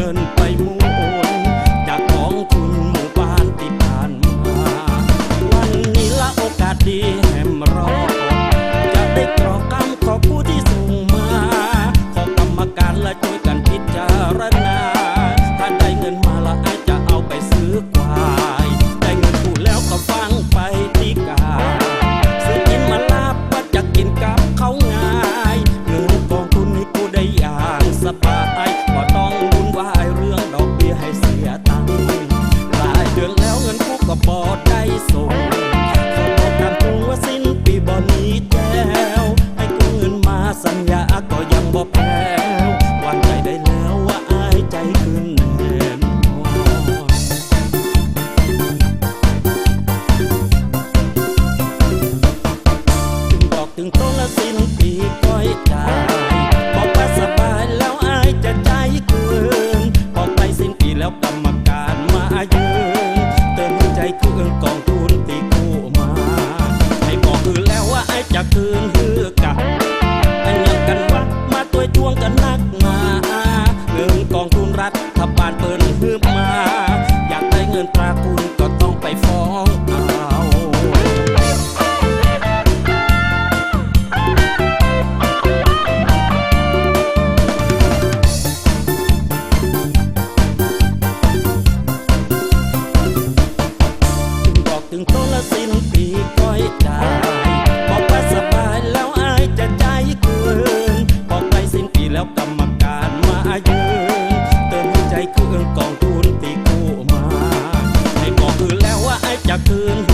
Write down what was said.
เงินไปหมุนจากของคุณ ก็บ่ได้ส่งขอบอกทางตรงว่าสิ้นปีบ่นี้แจ้ จะคืนฮือกะอันยังกันวะมาตัวจวงกันนักมาเงินกองทุนรัฐถ้าปานเปิดฮือมา อยากได้เงินตราคุณก็ต้องไปฟ้องเอาถึงต้นละสิ้นปีก้อยจ่าาเยเติมใจเครื่องกองทุนตีกู้มาให้บอกคืนแล้วว่าไอ้จะคืน